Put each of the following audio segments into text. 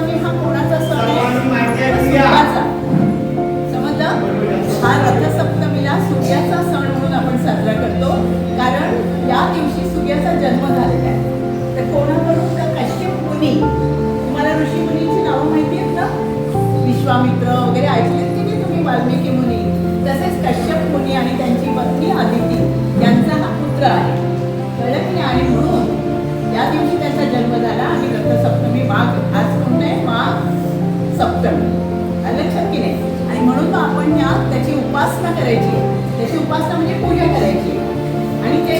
रथसप्तमी हा कोणाचा सण आहे? सूर्याचा. समजलं? हा रथसप्तमीला सूर्याचा सण म्हणून आपण साजरा करतो. कारण या दिवशी सूर्याचा जन्म झालेला आहे. तर कोणाकडून? तर कश्यप मुनी. तुम्हाला ऋषी मुनीची नावं माहिती आहेत ना विश्वामित्र वगैरे ऐकलेत पूजा करायची. आणि ते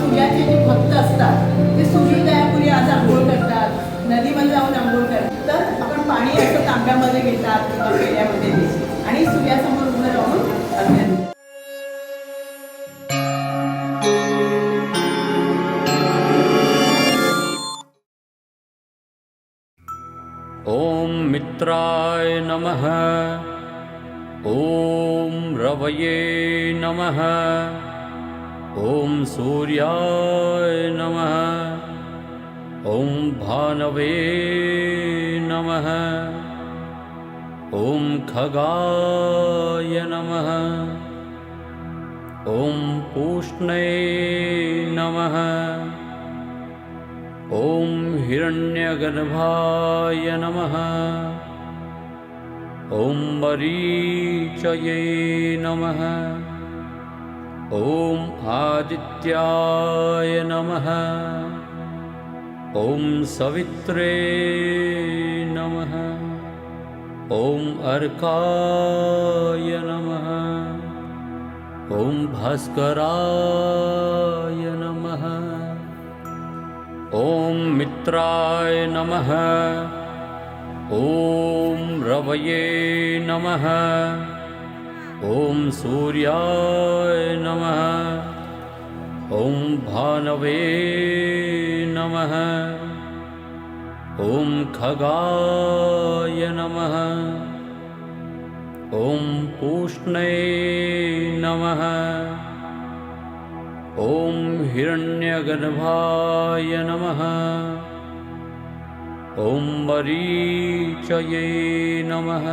सूर्याचे जे भक्त असतात ते सूर्योदयापूर्वी आज आंघोळ करतात नदीमध्ये जाऊन आंघोळ करतात. तर आपण पाणी असं तांब्यामध्ये घेतात किंवा पेल्यामध्ये आणि सूर्यासमोर उभं राहून अर्घ्य मित्राय नमः. ॐ रवये नमः। ॐ सूर्याय नमः। ॐ भानवे नमः। ॐ खगाय नमः। ॐ पूष्णे नमः। ॐ हिरण्यगर्भाय नमः ॐ मरीचये नमः। ॐ आदित्याय नमः। ॐ सवित्रे नमः। ॐ अर्काय नमः। ॐ भास्कराय नमः। ॐ मित्राय नमः ॐ रवये नमः। ॐ सूर्याय नमः। ॐ भानवे नमः। ॐ खगाय नमः। ॐ पूष्णे नमः। ॐ हिरण्यगर्भाय नमः ॐ मरीचये नमः।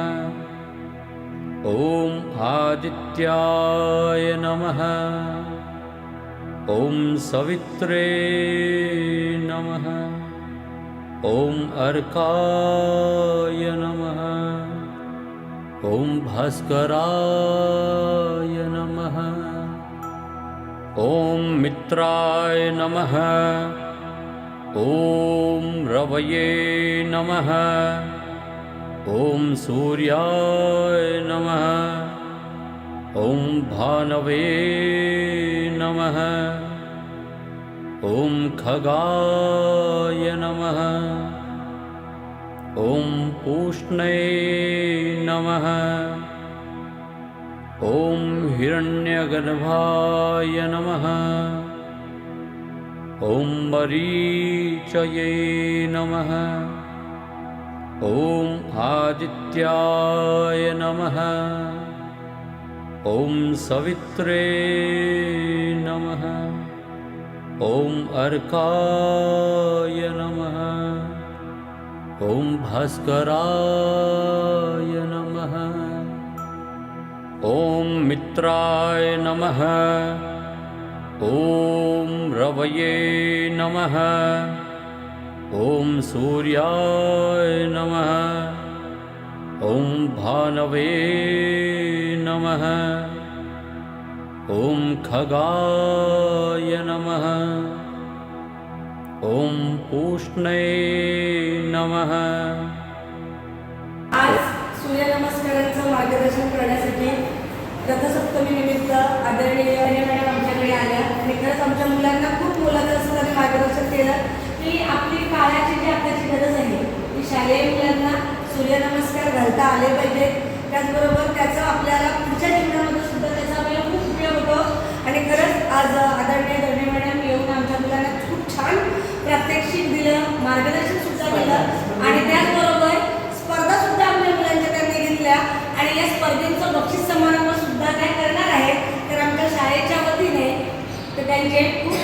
ॐ आदित्याय नमः। ॐ सवित्रे नमः। ॐ अर्काय नमः। ॐ भास्कराय नमः। ॐ मित्राय नमः ॐ रवये नमः। ॐ सूर्याय नमः। ॐ भानवे नमः। ॐ खगाय नमः। ॐ पूष्णे नमः। ॐ हिरण्यगर्भाय नमः ॐ मरीचये नमः। ॐ आदित्याय नमः। ॐ सवित्रे नमः। ॐ अर्काय नमः। ॐ भास्कराय नमः। ॐ मित्राय नमः ॐ रवये नमः। ॐ सूर्याय नमः। ॐ भानवे नमः। ॐ खगाय नमः। ॐ पूष्णे नमः। आज सूर्यनमस्कारांचं मार्गदर्शन करण्यासाठी रथसप्तमी निमित्त आदरणीय मॅडम आमच्याकडे आल्या. आणि खरंच आमच्या मुलांना खूप मोलाचं असं त्यांनी मार्गदर्शन केलं की आपली काळाची जी आताची गरज आहे की शालेय मुलांना सूर्यनमस्कार घालता आले पाहिजेत त्याचबरोबर त्याचा आपल्याला पुढच्या जीवनामध्ये सुद्धा त्याचा आपल्याला खूप उपयोग होतो. आणि खरंच आज आदरणीय धरणे मॅडम येऊन आमच्या मुलांना खूप छान प्रात्यक्षिक दिलं मार्गदर्शन सुद्धा केलं. आणि त्याचबरोबर स्पर्धा सुद्धा आपल्या मुलांच्या त्यांनी घेतल्या. आणि या स्पर्धेचं बक्षीस समारंभ el